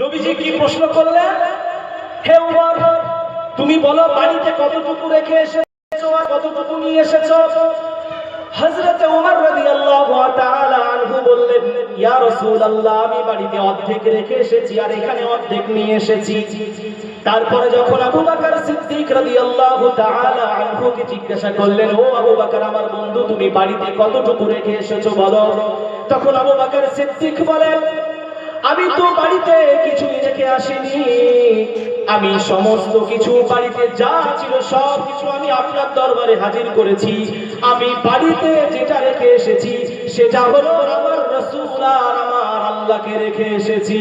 নবীজি কি প্রশ্ন করলেন? হে উমর, তুমি বলো বাড়িতে কতটুকু রেখে এসেছ আর কতটুকু নিয়ে এসেছ? হযরতে ওমর রাদিয়াল্লাহু তাআলা আনহু বললেন, ইয়া রাসূলুল্লাহ, আমি বাড়িতে অর্ধেক রেখে এসেছি আর এখানে অর্ধেক নিয়ে এসেছি। তারপরে যখন আবু বকর সিদ্দিক রাদিয়াল্লাহু তাআলা আনহুকে জিজ্ঞাসা করলেন, ও আবু বকর, আমার বন্ধু, তুমি বাড়িতে কতটুকু রেখে এসেছ বলো? তখন আবু বকর সিদ্দিক বলেন আমি তো বাড়িতে কিছু রেখে আসিনি। আমি সমস্ত কিছু বাড়িতে যা ছিল সব কিছু আমি আপনার দরবারে হাজির করেছি। আমি বাড়িতে যেটা রেখে এসেছি, সেটা হলো আমার রাসূল আর আমার আল্লাহকে রেখে এসেছি।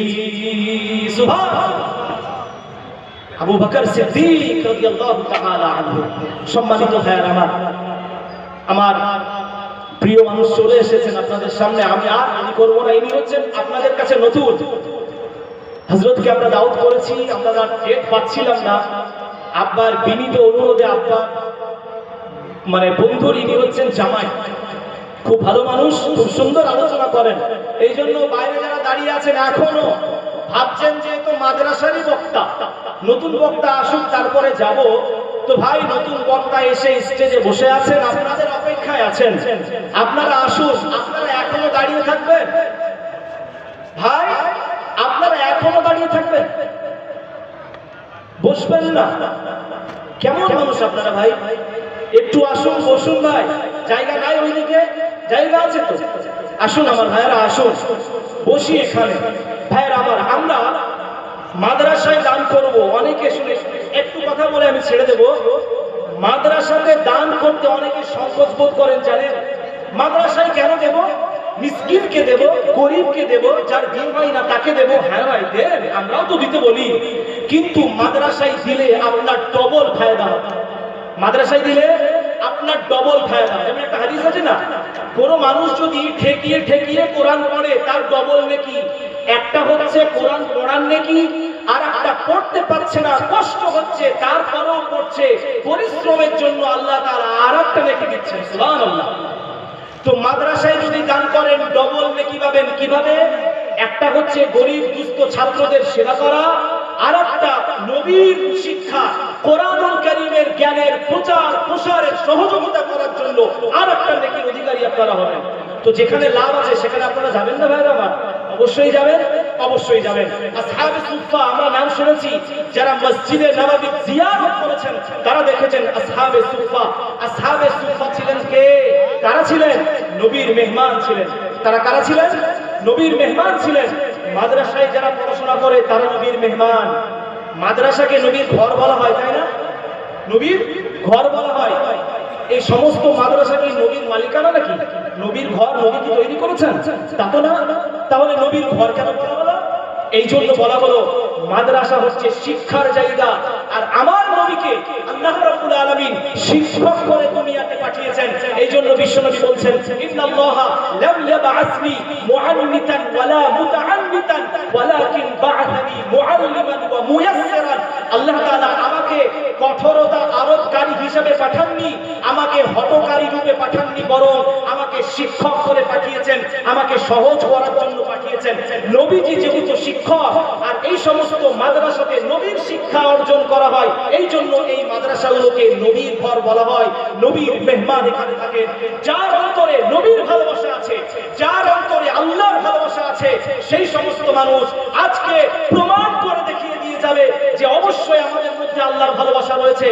আবু বকর সিদ্দিক রাদিয়াল্লাহু তাআলা আনহু। সম্মানিত ভাইয়ের আমার আমার প্রিয় মানুষ চলে এসেছেন আপনাদের সামনে। আমি আর, আমি করব না। ইনি হচ্ছেন আপনাদের কাছে নতুন। হযরতকে আমরা দাওয়াত করেছি, আমরা ডেট পাচ্ছিলাম না। আব্বার বিনীত অনুরোধে আব্বা মানে বন্ধুর ইনি হচ্ছেন জামাই। খুব ভালো মানুষ, খুব সুন্দর আলোচনা করেন। এই জন্য বাইরে যারা দাঁড়িয়ে আছেন এখনও, ভাবছেন যে তো মাদ্রাসারই বক্তা। নতুন বক্তা আসুক, তারপরে যাব। তো ভাই, নতুন বক্তা এসে স্টেজে বসে আছেন। আপনাদের অপেক্ষায় আছেন। আপনারা আসুন, আপনারা এখনও দাঁড়িয়ে থাকবেন ভাই, আপনারা এখনও দাঁড়িয়ে থাকবেন বসবেন না। কেমন মানুষ আপনারা ভাই? একটু আসুন, বসুন ভাই। জায়গা নাই ওইদিকে? জায়গা আছে তো? আসুন আমার ভাইয়েরা, আসুন। বসি এখানে। ভাইয়েরা আমার, আমরা মাদ্রাসায় দান করব, অনেকে শুনে একটু কথা বলে আমি ছেড়ে দেব। মাদ্রাসাতে দান করতে অনেকে সংকোচ বোধ করেন, জানেন? মাদ্রাসায় কেন দেব? মিসকিনকে দেব, গরিবকে দেব, যার দিন হয় না তাকে দেব? হ্যাঁ ভাই, দেন, আমরাও তো দিতে বলি। কিন্তু মাদ্রাসায় দিলে আপনার ডবল ফায়দা মাদ্রাসায় দিলে আপনার ডবল ফায়দা যেমন একটা হাদিস আছে না, কোনো মানুষ যদি ঠেকিয়ে ঠেকিয়ে কোরআন পড়ে, তার ডবল নেকি। একটা হচ্ছে কোরআন পড়ার নেকি আর একটা পড়তে পারছে না, কষ্ট হচ্ছে, তারপরেও পড়ছে পরিশ্রমের জন্য আল্লাহ তার আর একটা দিচ্ছেন, সুবহানাল্লাহ। তো মাদ্রাসায় যদি দান করেন ডবল নেকি পাবেন? কীভাবে একটা হচ্ছে গরিব, দুস্থ ছাত্রদের সেবা করা আর একটা নবীর শিক্ষা, কোরআনুল কারীমের জ্ঞানের প্রচার, প্রসারের সহযোগিতা করার জন্য আর একটা নেকির অধিকারী আপনারা হবেন। তো যেখানে লাভ আছে, সেখানে আপনারা যাবেন না ভাইরা আমার? অবশ্যই যাবেন অবশ্যই যাবেন। আসহাবে সুফা আমরা নাম শুনেছি, যারা মসজিদে নববী জিয়ারত করেছেন, তারা দেখেছেন আসহাবে সুফা আসহাবে সুফা ছিলেন কে? কারা ছিলেন? নবীর মেহমান ছিলেন। তারা কারা ছিলেন? নবীর মেহমান ছিলেন। মাদ্রাসায় যারা পড়াশোনা করে, তারা নবীর মেহমান। মাদ্রাসাকে নবীর ঘর বলা হয়, তাই না? নবীর ঘর বলা হয়। এই সমস্ত মাদ্রাসা কি নবীর মালিকানা নাকি? নবীর ঘর নবী কি তৈরি করেছেন? তা তো না। তাহলে নবীর ঘর কেন বলা হলো? এই জন্য বলা হলো, মাদ্রাসা হচ্ছে শিক্ষার জায়গা, আর আমার নবীকে শিক্ষক করে দুনিয়াতে পাঠিয়েছেন। এই জন্য বিশ্বনবী বলছেন আমাকে কঠোরতা পাঠাননি রূপে পাঠাননি, বরং আমাকে শিক্ষক করে পাঠিয়েছেন। আমাকে সহজ করার পাঠিয়েছেন নবীজি যেহেতু শিক্ষক, আর এই সমস্ত মাদ্রাসাতে নবীর শিক্ষা অর্জন করা হয়, এই জন্য এই মাদ্রাসাগুলোকে নবীর ঘর বলা হয়, নবীর মেহমান এখানে থাকে যার অন্তরে নবীর ভালোবাসা আছে, যার অন্তরে আল্লাহর ভালোবাসা আছে, সেই সমস্ত মানুষ আজকে প্রমাণ করে দেখিয়ে দিয়ে যাবে যে অবশ্যই আমাদের মধ্যে আল্লাহর ভালোবাসা রয়েছে।